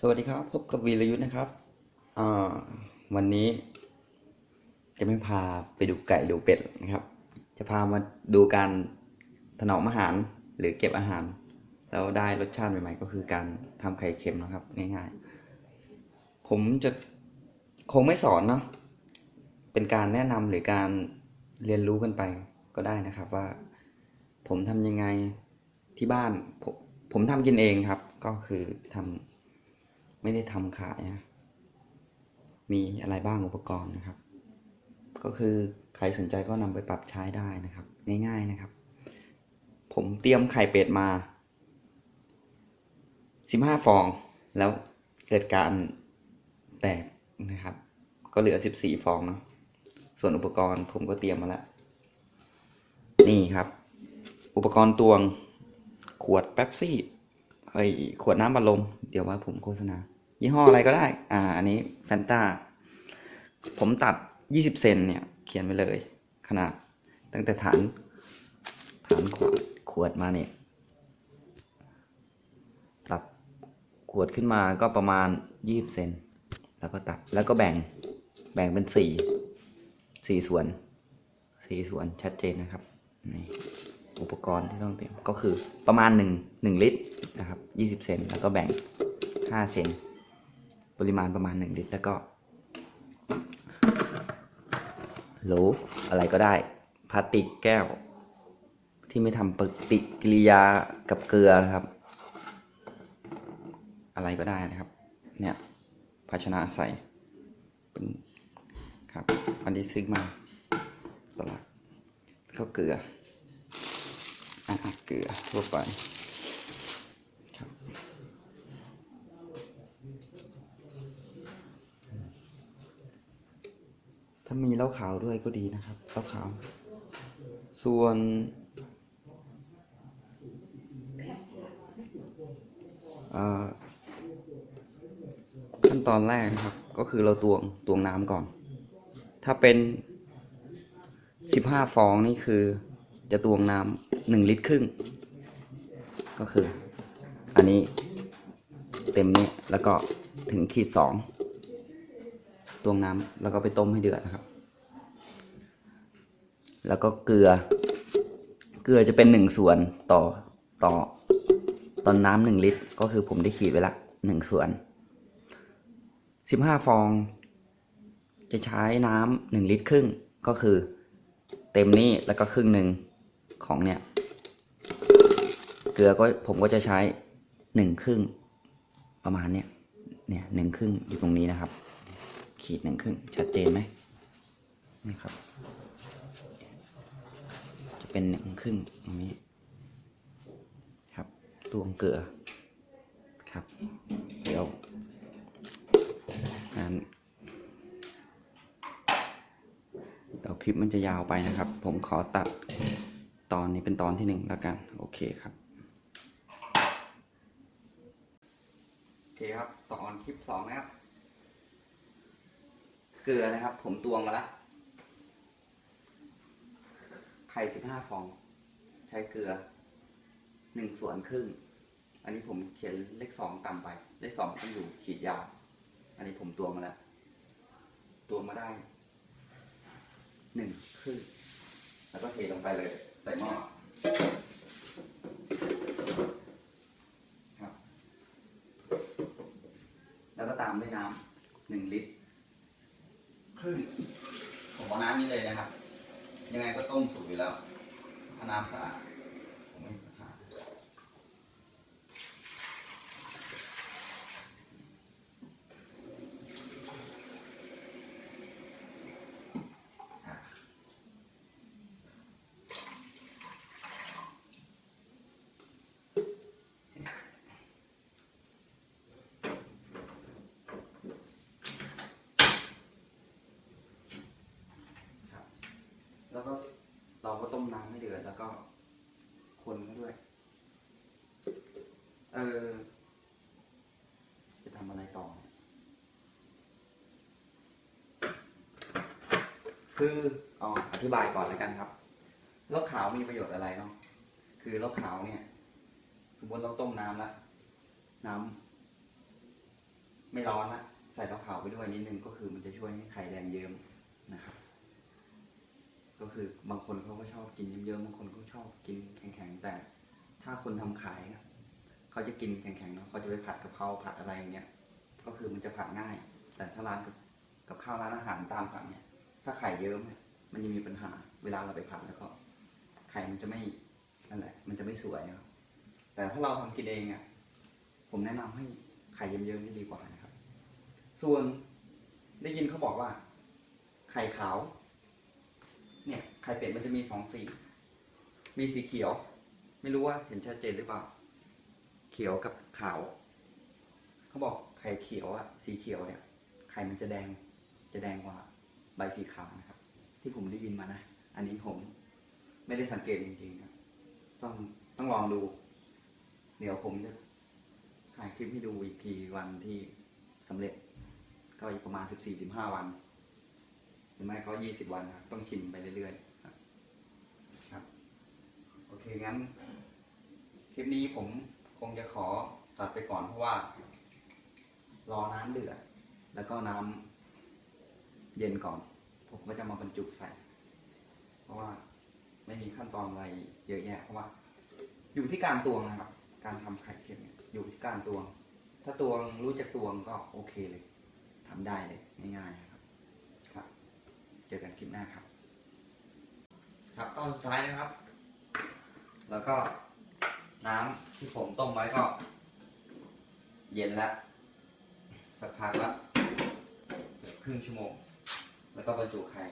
สวัสดีครับ พบกับวีรยุทธ์นะครับอวันนี้จะไม่พาไปดูไก่ดูเป็ดนะครับ จะพามาดูการถนอมอาหารหรือเก็บอาหาร แล้วได้รสชาติใหม่ๆ ก็คือการทำไข่เค็มนะครับง่ายๆ ผมจะคงไม่สอนเนาะเป็นการแนะนำหรือการเรียนรู้กันไปก็ได้นะครับว่า ผมทำยังไงที่บ้าน ผมผมทำกินเองครับ ก็คือทำ ไม่ได้ทำขายนะมีอะไรบ้างอุปกรณ์นะครับ ก็คือใครสนใจก็นำไปปรับใช้ได้นะครับ ง่าย ๆนะครับ ผมเตรียมไข่เป็ดมา15ฟอง แล้วเกิดการแตกนะครับ ก็เหลือ14ฟองเนาะส่วนอุปกรณ์ผมก็เตรียมมาแล้ว นี่ครับ อุปกรณ์ตวงขวดแป๊บซี่ เฮ้ยขวดน้ำบัลลม เดี๋ยวว่าผมโฆษณา ยี่ห้ออะไรก็ได้ อ่า อันนี้แฟนตาผมตัด 20 เซนเนี่ย เขียนไว้เลย ขนาด ตั้งแต่ฐาน ฐานขวดขวดมาเนี่ย ตัดขวดขึ้นมาก็ประมาณ 20 เซน แล้วก็ตัด แล้วก็แบ่ง แบ่งเป็นสี่สี่ส่วนสี่ส่วนชัดเจนนะครับ นี่ อุปกรณ์ที่ต้องเตรียมก็คือประมาณ 1 1 ลิตรนะครับ 20 เซนแล้วก็แบ่ง 5 เซนปริมาณประมาณ 1 ลิตร แล้วก็โหลอะไรก็ได้พลาสติกแก้ว ที่ไม่ทำปฏิกิริยากับเกลือนะครับ อะไรก็ได้นะครับ เนี่ยภาชนะใส่เป็นครับอันนี้ซื้อมาตลาดก็เกลือ อะเกลือทั่วไปครับถ้ามีเหล้าขาวด้วยก็ดีนะครับเหล้าขาว ส่วนขั้นตอนแรกนะครับ ก็คือเราตวงตวงน้ำก่อน ถ้าเป็นสิบห้าฟองนี่คือ จะตวงน้ำหนึ่งลิตรครึ่ง ก็คือ อันนี้เต็มนี้แล้วก็ถึงขีดสองตวงน้ำแล้วก็ไปต้มให้เดือดนะครับ แล้วก็เกลือ เกลือจะเป็นหนึ่งส่วนต่อต่อตอนน้ำหนึ่งลิตร ก็คือผมได้ขีดไว้ละหนึ่งส่วนสิบห้าฟอง จะใช้น้ำหนึ่งลิตรครึ่งก็คือ เต็มนี้แล้วก็ครึ่งหนึ่ง ของเนี่ย เกลือก็ผมก็จะใช้หนึ่งครึ่งประมาณเนี่ยเนี่ยหนึ่งครึ่งอยู่ตรงนี้นะครับ ขีดหนึ่งครึ่งชัดเจนไหมนี่ครับ จะเป็นหนึ่งครึ่งตรงนี้ครับตวงเกลือครับ เดี๋ยวงานเดี๋ยวคลิปมันจะยาวไปนะครับ ผมขอตัด ตอนนี้เป็นตอนที่หนึ่งแล้วกัน โอเคครับ โอเคครับ ตอนคลิปสองนะครับ เกลือนะครับ ผมตวงมาแล้วไข่สิบห้าฟอง ใช้เกลือหนึ่งส่วนครึ่ง อันนี้ผมเขียนเลขสองต่ำไป เลขสองต้องอยู่ขีดยาว อันนี้ผมตวงมาแล้วตวงมาได้หนึ่งครึ่งแล้วก็เทลงไปเลย ใส่หม้อครับ แล้วก็ตามด้วยน้ำหนึ่งลิตรครึ่งผมเอาน้ำนี้เลยนะครับ ยังไงก็ต้มสุกอยู่แล้วถ้าน้ำสะอาดผมไม่มีปัญหาอะ ครับแล้วก็เรา ก็ต้มน้ำให้เดือดแล้วก็คนเขาด้วย เออ จะทำอะไรต่อ คืออ๋ออธิบายก่อนแล้วกันครับเหล้าขาวมีประโยชน์อะไรเนาะ คือเหล้าขาวเนี่ย สมมติเราต้มน้ำแล้วน้ำไม่ร้อนละใส่เต้าขาวไปด้วยนิดนึงก็คือมันจะช่วยให้ไข่แดงเยิ้มนะครับ ก็คือบางคนเขาก็ชอบกินเยิ้มๆบางคนก็ชอบกินแข็งๆแต่ ถ้าคนทำขายเขาจะกินแข็งๆเนาะเขาจะไปผัดกับเพราผัดอะไรอย่างเงี้ยก็คือมันจะผัดง่าย แต่ถ้าร้านกับกับข้าวร้านอาหารตามสั่งเนี่ย ถ้าไข่เยิ้มเนี่ยมันจะมีปัญหา เวลาเราไปผัดแล้วก็ ไข่มันจะไม่นั่นแหละ มันจะไม่สวยครับแต่ถ้าเราทำกินเองอะผมแนะนำให้ไข่เยิ้มๆนี่ดีกว่านะครับ ส่วนได้ยินเขาบอกว่า ไข่ขาว ไข่เป็ดมันจะมีสองสีมีสีเขียว ไม่รู้ว่าเห็นชัดเจนหรือเปล่า เขียวกับขาว เขาบอกไข่เขียวอะสีเขียวเนี่ย ไข่มันจะแดง จะแดงกว่าใบสีขาวนะครับ ที่ผมได้ยินมานะ อันนี้ผมไม่ได้สังเกตจริงๆครับต้องต้องลองดู เดี๋ยวผมจะถ่ายคลิปให้ดูอีกทีวันที่สำเร็จ ก็อีกประมาณสิบสี่สิบห้าวันหรือไม่ก็ยี่สิบวันครับต้องชิมไปเรื่อยๆ โอเคงั้นคลิปนี้ผมคงจะขอตัดไปก่อนเพราะว่า รอน้ำเดือดแล้วก็น้ำเย็นก่อน ผมก็จะมาบรรจุใส่ เพราะว่าไม่มีขั้นตอนอะไรเยอะแยะเพราะว่า อยู่ที่การตวงนะครับ การทำไข่เค็มอยู่ที่การตวง ถ้าตวงรู้จักตวงก็โอเคเลยทำได้เลยง่ายๆนะครับ ครับ เจอกันคลิปหน้าครับ ครับตอนสุดท้ายนะครับ แล้วก็น้ำที่ผมต้มไว้ก็ เย็นแล้ว สักพักละเกือบครึ่งชั่วโมง แล้วก็บรรจุไข่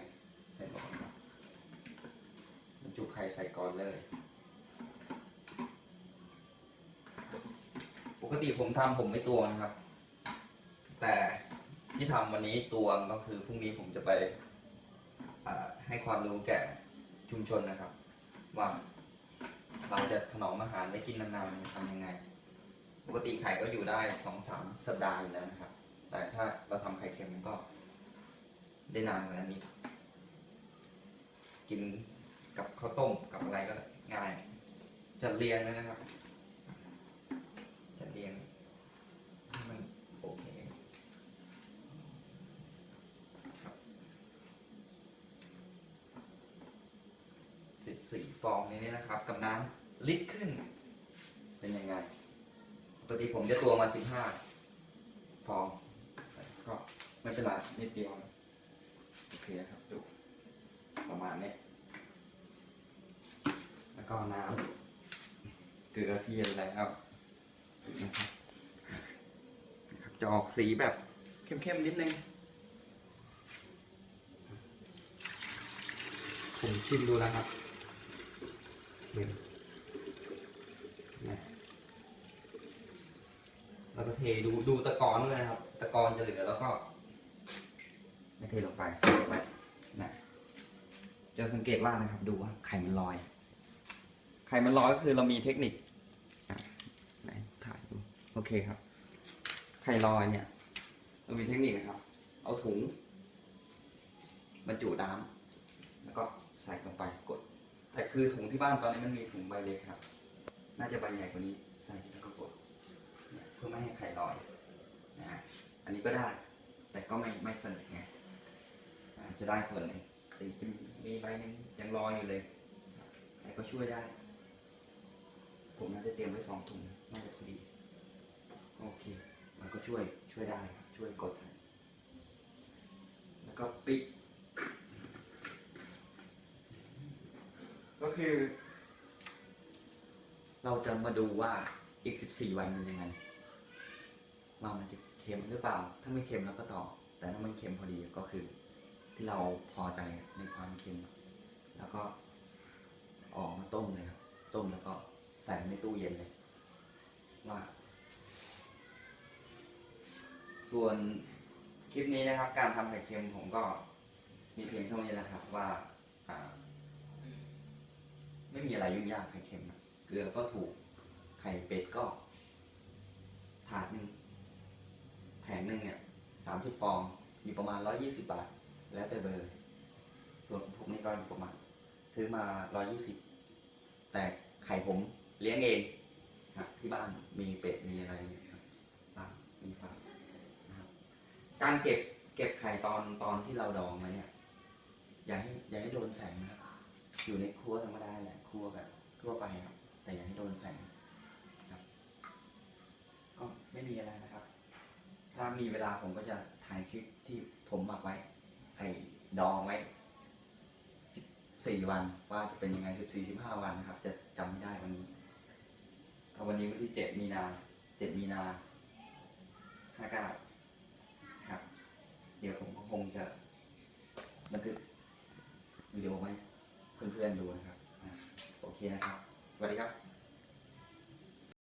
ใส่ก่อนบรรจุไข่ใส่ก่อนเลย ปกติผมทำผมไม่ตวงนะครับ แต่ที่ทำวันนี้ตวงก็คือพรุ่งนี้ผมจะไปให้ความรู้แก่ชุมชนนะครับ ว่า เราจะถนอมอาหารได้กินนานๆทำยังไง ปกติไข่ก็อยู่ได้สองสามสัปดาห์อยู่แล้วนะครับ แต่ถ้าเราทำไข่เค็มมันก็ ได้นานกว่านั้นนิดกินกับข้าวต้มกับอะไรก็ง่ายจัดเรียงเลยนะครับ จัดเรียงให้มันโอเคครับสิบสี่ฟอง ในนี้นะครับ กับน้ำลิตรขึ้น เป็นยังไง ปกติผมจะตัวมาสิบห้าฟอง ก็ไม่เป็นไรนิดเดียวนะโอเคครับดูประมาณนี้ แล้วก็น้ำเกลือที่อะไรครับนะครับนะครับจะออกสีแบบเข้มๆนิดนึงผมชิมดูแล้วครับเห็ นนะแล้วก็เทดูดูตะกอนด้วยนะครับ ตะกอนจะเหลือแล้วก็ไม่เทลงไปนะจะสังเกตว่านะครับ ดูว่าไข่มันลอย ไข่มันลอยก็คือเรามีเทคนิคไหนถ่ายดูโอเคครับ ไข่ลอยเนี่ย เรามีเทคนิคนะครับ เอาถุงบรรจุน้ำแล้วก็ใส่ลงไปกด แต่คือถุงที่บ้านตอนนี้มันมีถุงใบเล็กครับ น่าจะใบใหญ่กว่านี้ใส่แล้วก็กดเพื่อไม่ให้ไข่ลอยนะฮะอันนี้ก็ได้ แต่ก็ไม่ไม่สนิทไงจะได้ส่วนหนึ่งต่มีใบนึงยังลอยอยู่เลย แต่ก็ช่วยได้ ผมน่าจะเตรียมไว้สองถุงน่าจะพอดี โอเค มันก็ช่วยช่วยได้ครับช่วยกดให้แล้วก็ปิด ก็ คือ เราจะมาดูว่าอีก 14 วันเป็นยังไงว่ามันจะเค็มหรือเปล่า ถ้าไม่เค็มเราก็ต่อ แต่ถ้ามันเค็มพอดีก็คือ ที่เราพอใจในความเค็ม แล้วก็ออกมาต้มเลยครับ ต้มแล้วก็ใส่ในตู้เย็นเลย ว่า ส่วนคลิปนี้นะครับ การทำไข่เค็มผมก็มีเพียงเท่านี้นะครับว่า ไม่มีอะไรยุ่งยากไข่เค็ม เกลือก็ถูก ไข่เป็ดก็ ถาดหนึ่งแผงหนึ่งเนี่ยสามสิบฟองอยู่ประมาณร้อยี่สิบาท แล้วแต่เบอร์ ส่วนผมนี่ก็อยู่ประมาณ ซื้อมาร้อยี่สิบแต่ไข่ผมเลี้ยงเองครับที่บ้านมีเป็ดมีอะไรครับมีฟาร์มนะครับการเก็บเก็บไข่ตอนตอนที่เราดองไว้เนี่ย อย่าให้อย่าให้โดนแสงนะครับ อยู่ในครัวธรรมดาแหละครัวแบบทั่วไปครับ แต่อย่าให้โดนแสงครับ ก็ไม่มีอะไรนะครับ ถ้ามีเวลาผมก็จะถ่ายคลิปที่ผมหมักไว้ไอ้ดองไว้สิบสี่วัน ว่าจะเป็นยังไงสิบสี่สิบห้าวันนะครับ จะจำไม่ได้วันนี้วันนี้วันที่เจ็ดมีนาเจ็ดมีนาห้าเก้าครับ เดี๋ยวผมก็คงจะบันทึกวิดีโอไว้ เพื่อนๆดูนะครับ โอเคนะครับ สวัสดีครับ